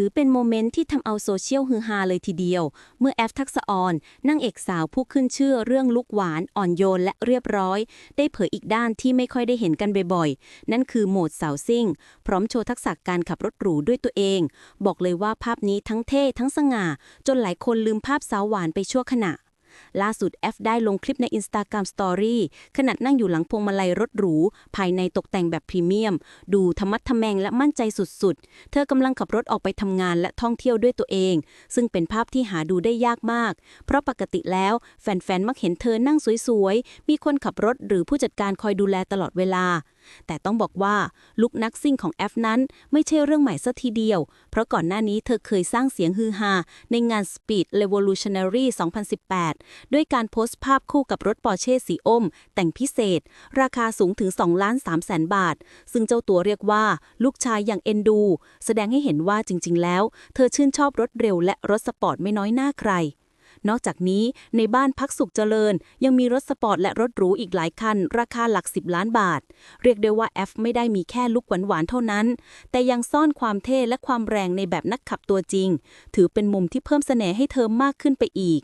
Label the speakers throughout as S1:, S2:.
S1: ถือเป็นโมเมนต์ที่ทำเอาโซเชียลฮือฮาเลยทีเดียว เมื่อแอฟทักษะออนนางเอกสาวผู้ขึ้นชื่อเรื่องลุกหวานอ่อนโยนและเรียบร้อย ได้เผยอีกด้านที่ไม่ค่อยได้เห็นกันบ่อยๆ นั่นคือโหมดสาวซิ่ง พร้อมโชว์ทักษะการขับรถหรูด้วยตัวเอง บอกเลยว่าภาพนี้ทั้งเท่ทั้งสง่า จนหลายคนลืมภาพสาวหวานไปชั่วขณะ ล่าสุดแอฟได้ลงคลิปใน Instagram Story ขณะนั่งอยู่หลังพวงมาลัยรถหรู ภายในตกแต่งแบบพรีเมียม ดูธรรมัดทแมงและมั่นใจสุดๆ เธอกำลังขับรถออกไปทำงานและท่องเที่ยวด้วยตัวเอง ซึ่งเป็นภาพที่หาดูได้ยากมาก เพราะปกติแล้วแฟนๆ มักเห็นเธอนั่งสวยๆ มีคนขับรถหรือผู้จัดการคอยดูแลตลอดเวลา แต่ต้องบอกว่าลุคนักซิ่งของแอฟนั้นไม่ใช่เรื่องใหม่สัทีเดียว เพราะก่อนหน้านี้เธอเคยสร้างเสียงฮือฮาในงาน Speed Revolutionary 2018 ด้วยการโพสต์ภาพคู่กับรถปอร์เช่สีอม แต่งพิเศษ ราคาสูงถึง2ล้าน3แสนบาท ซึ่งเจ้าตัวเรียกว่า ลูกชายอย่างเอ็นดู แสดงให้เห็นว่าจริง ๆ แล้ว เธอชื่นชอบรถเร็วและรถสปอร์ตไม่น้อยหน้าใคร นอกจากนี้ในบ้านพักสุขเจริญ ยังมีรถสปอร์ตและรถหรูอีกหลายคัน ราคาหลัก 10 ล้านบาท เรียกได้ว่าแอฟไม่ได้มีแค่ลุกหวานๆเท่านั้น แต่ยังซ่อนความเท่และความแรงในแบบนักขับตัวจริง ถือเป็นมุมที่เพิ่มเสน่ห์ให้เธอมากขึ้นไปอีก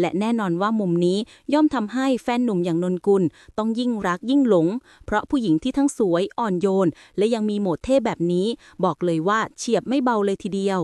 S1: และแน่นอนว่ามุมนี้ย่อมทำให้แฟนหนุ่มอย่างนนกุล ต้องยิ่งรักยิ่งหลง เพราะผู้หญิงที่ทั้งสวยอ่อนโยน และยังมีโหมดเท่แบบนี้ บอกเลยว่าเฉียบไม่เบาเลยทีเดียว